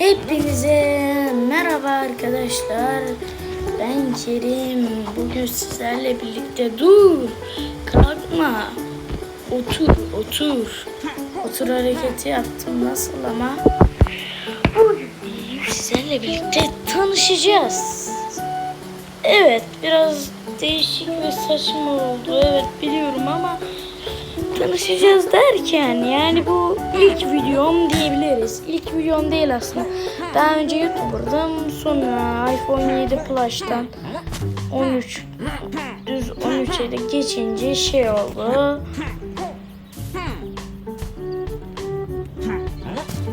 Hepinize merhaba arkadaşlar. Ben Kerim. Bugün sizlerle birlikte dur. Kalkma. Otur, otur. Otur hareketi yaptım nasıl ama? Bugün sizlerle birlikte tanışacağız. Evet, biraz değişik ve saçma oldu. Evet biliyorum ama tanışacağız derken yani bu ilk videom diyebiliriz. İlk videom değil aslında. Daha önce YouTuber'dım. Sonra iPhone 7 Plus'tan 13 düz 13'e de geçince şey oldu.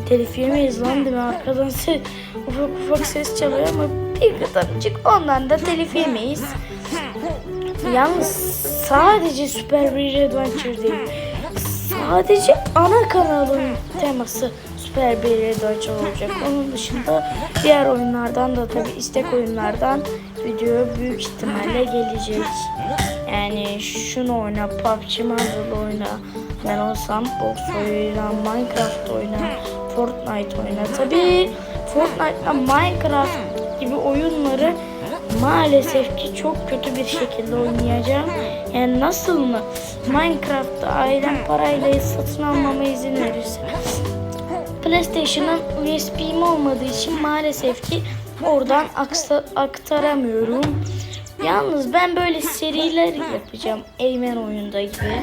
Telif yemeyiz lan değil? Arkadan ses, ufak ufak ses çalıyor ama bir kadarcık ondan da telif yemeyiz. Yalnız sadece Super Bear Adventure değil. Sadece ana kanalın teması Super Bear Adventure olacak. Onun dışında diğer oyunlardan da tabi istek oyunlardan video büyük ihtimalle gelecek. Yani şunu oyna, PUBG Mobile oyna. Ben olsam box oyna, Minecraft oyna, Fortnite oyna. Tabi Fortnite ile Minecraft gibi oyunları maalesef ki çok kötü bir şekilde oynayacağım. Yani nasıl mı? Minecraft'ta ailem parayla satın almama izin verirse. PlayStation'ın USB'm olmadığı için maalesef ki oradan aktaramıyorum. Yalnız ben böyle seriler yapacağım. Eymen oyunda gibi.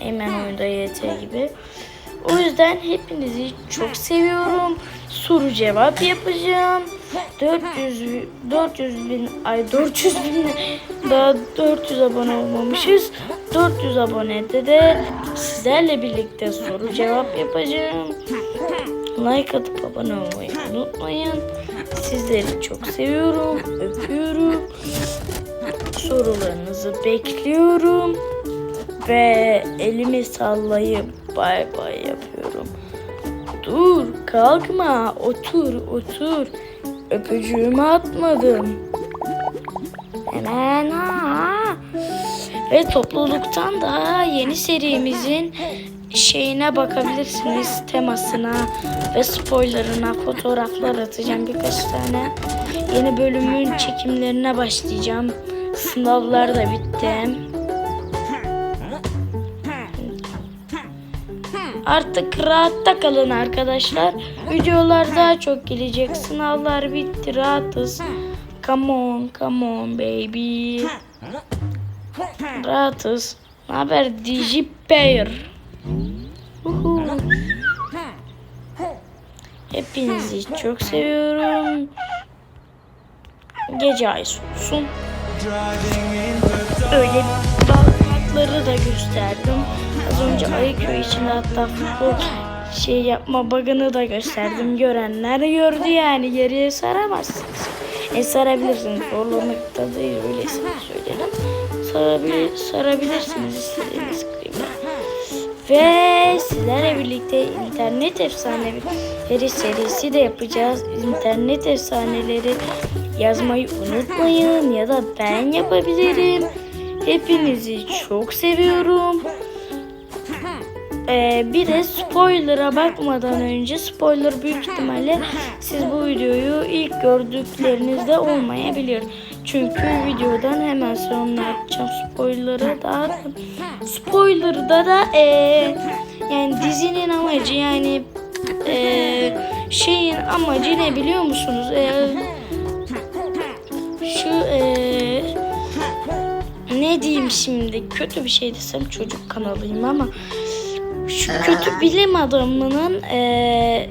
Eymen oyunda YT gibi. O yüzden hepinizi çok seviyorum. Soru cevap yapacağım. 400 bi- 400 bin ay 400 bin daha 400 abone olmamışız. 400 abonede de sizlerle birlikte soru cevap yapacağım. Like atıp abone olmayı unutmayın. Sizleri çok seviyorum. Öpüyorum. Sorularınızı bekliyorum. Ve elimi sallayıp bay bay yapıyorum. Dur kalkma otur otur. Öpücüğümü atmadım. Hemen ha. Ve topluluktan da yeni serimizin şeyine bakabilirsiniz temasına ve spoilerına fotoğraflar atacağım birkaç tane. Yeni bölümün çekimlerine başlayacağım. Sınavlar da bitti. Artık rahatta kalın arkadaşlar. Videolar daha çok gelecek. Sınavlar bitti. Rahatız. Come on, come on baby. Rahatız. Ne haber? Uhu. Hepinizi çok seviyorum. Gece ay olsun. Öyle bağlantıları da gösterdim. Az önce Ayıköy için hatta futbol şey yapma bug'ını da gösterdim. Görenler gördü yani geriye saramazsınız. E sarabilirsiniz. Zorlamakta değil öylesine söyledim. Sarabil sarabilirsiniz istediğiniz klima. Ve sizlerle birlikte internet efsaneleri serisi de yapacağız. İnternet efsaneleri yazmayı unutmayın ya da ben yapabilirim. Hepinizi çok seviyorum. Ee, bir de spoiler'a bakmadan önce spoiler büyük ihtimalle siz bu videoyu ilk gördüklerinizde olmayabilir. Çünkü videodan hemen sonra yapacağım spoiler'ı da spoiler'da da ee, yani dizinin amacı yani ee, şeyin amacı ne biliyor musunuz? Ee, şu ee, ne diyeyim şimdi kötü bir şey desem çocuk kanalıyım ama şu kötü bilim adamının eee,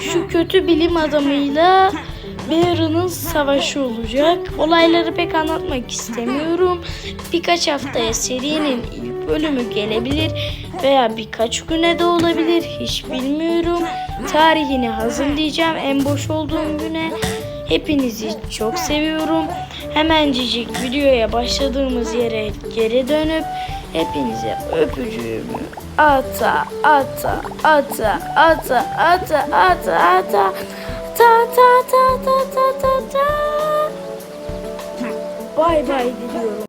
şu kötü bilim adamıyla Bear'ın savaşı olacak. Olayları pek anlatmak istemiyorum. Birkaç haftaya serinin ilk bölümü gelebilir veya birkaç güne de olabilir. Hiç bilmiyorum. Tarihini hazırlayacağım en boş olduğum güne. Hepinizi çok seviyorum. Hemencik videoya başladığımız yere geri dönüp hepinize öpücüğümü ata, ata, ata, ata, ata, ata, ata, ta, ta, ta, ta, ta, ta, ta. Bye bye. diliyorum.